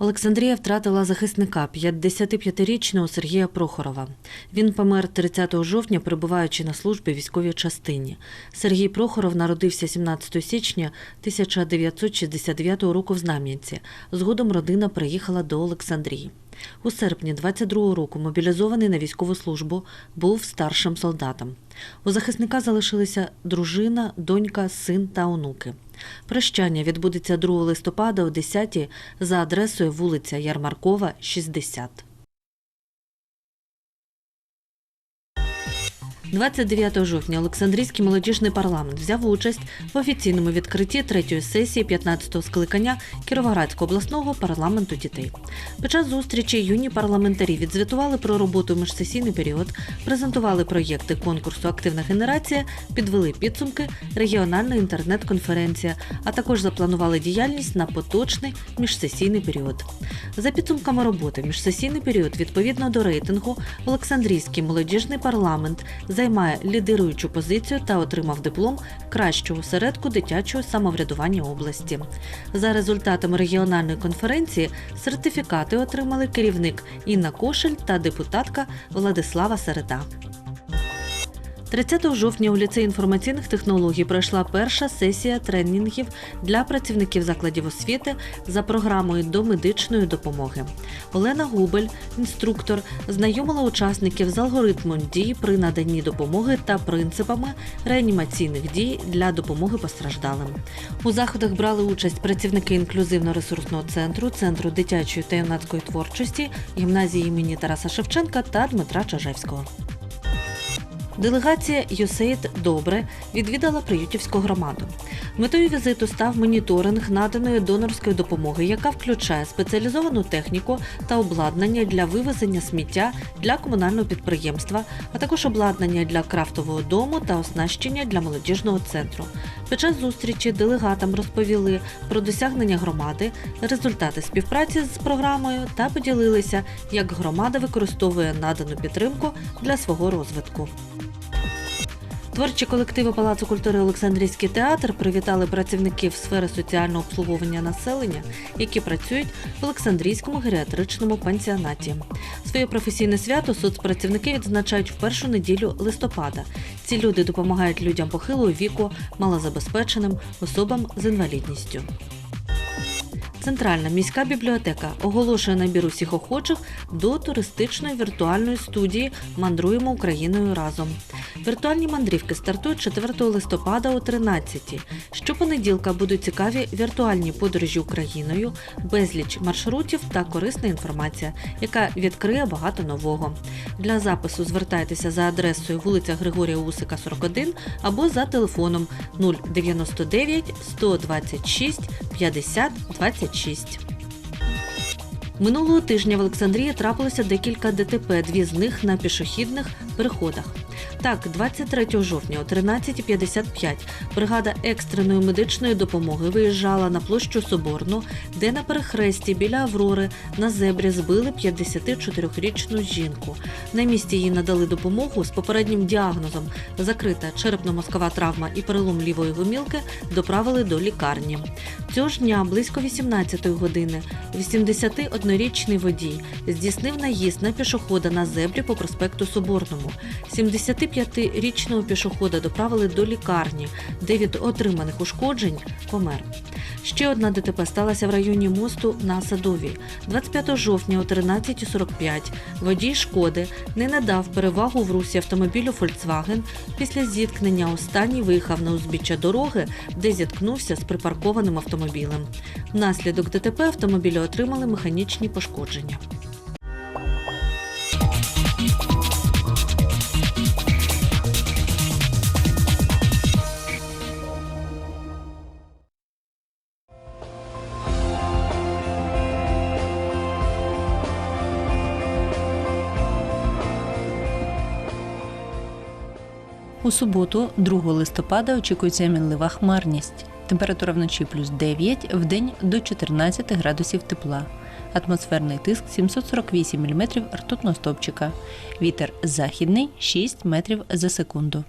Олександрія втратила захисника 55-річного Сергія Прохорова. Він помер 30 жовтня, перебуваючи на службі військовій частині. Сергій Прохоров народився 17 січня 1969 року в Знам'янці. Згодом родина приїхала до Олександрії. У серпні 22 року мобілізований на військову службу був старшим солдатом. У захисника залишилися дружина, донька, син та онуки. Прощання відбудеться 2 листопада о 10 за адресою вулиця Ярмаркова, 60. 29 жовтня Олександрійський молодіжний парламент взяв участь в офіційному відкритті третьої сесії 15-го скликання Кіровоградського обласного парламенту дітей. Під час зустрічі юні парламентарі відзвітували про роботу в міжсесійний період, презентували проєкти конкурсу Активна генерація, підвели підсумки, регіональна інтернет-конференція, а також запланували діяльність на поточний міжсесійний період. За підсумками роботи, в міжсесійний період відповідно до рейтингу Олександрійський молодіжний парламент займає лідируючу позицію та отримав диплом кращого середку дитячого самоврядування області. За результатами регіональної конференції сертифікати отримали керівник Інна Кошель та депутатка Владислава Середа. 30 жовтня у ліцеї інформаційних технологій пройшла перша сесія тренінгів для працівників закладів освіти за програмою до медичної допомоги. Олена Губель, інструктор, знайомила учасників з алгоритмом дій при наданні допомоги та принципами реанімаційних дій для допомоги постраждалим. У заходах брали участь працівники інклюзивно-ресурсного центру, центру дитячої та юнацької творчості, гімназії імені Тараса Шевченка та Дмитра Чажевського. Делегація «ЮСЕЙД Добре відвідала Приютівську громаду. Метою візиту став моніторинг наданої донорської допомоги, яка включає спеціалізовану техніку та обладнання для вивезення сміття для комунального підприємства, а також обладнання для крафтового дому та оснащення для молодіжного центру. Під час зустрічі делегатам розповіли про досягнення громади, результати співпраці з програмою та поділилися, як громада використовує надану підтримку для свого розвитку. Творчі колективи Палацу культури Олександрійський театр привітали працівників сфери соціального обслуговування населення, які працюють в Олександрійському геріатричному пансіонаті. Своє професійне свято соцпрацівники відзначають в першу неділю листопада. Ці люди допомагають людям похилого віку, малозабезпеченим, особам з інвалідністю. Центральна міська бібліотека оголошує набір усіх охочих до туристичної віртуальної студії Мандруємо Україною разом. Віртуальні мандрівки стартують 4 листопада о 13 Щопонеділка будуть цікаві віртуальні подорожі Україною, безліч маршрутів та корисна інформація, яка відкриє багато нового. Для запису звертайтеся за адресою вулиця Григорія Усика, 41 або за телефоном 099 126 50 26. Минулого тижня в Олександрії трапилося декілька ДТП, дві з них на пішохідних переходах. Так, 23 жовтня о 13.55 бригада екстреної медичної допомоги виїжджала на площу Соборну, де на перехресті біля Аврори на зебрі збили 54-річну жінку. На місці їй надали допомогу з попереднім діагнозом закрита черепно-мозкова травма і перелом лівої гомілки доправили до лікарні. Цього ж дня близько 18-ї години 81-річний водій здійснив наїзд на пішохода на зебрі по проспекту Соборному. 75-річного пішохода доправили до лікарні, де від отриманих ушкоджень помер. Ще одна ДТП сталася в районі мосту на Садовій. 25 жовтня о 13.45 водій шкоди не надав перевагу в русі автомобілю Volkswagen. Після зіткнення останній виїхав на узбіччя дороги, де зіткнувся з припаркованим автомобілем. Внаслідок ДТП автомобілі отримали механічні пошкодження. У суботу, 2 листопада, очікується мінлива хмарність. Температура вночі плюс 9, вдень до 14 градусів тепла. Атмосферний тиск 748 мм ртутного стопчика. Вітер західний 6 метрів за секунду.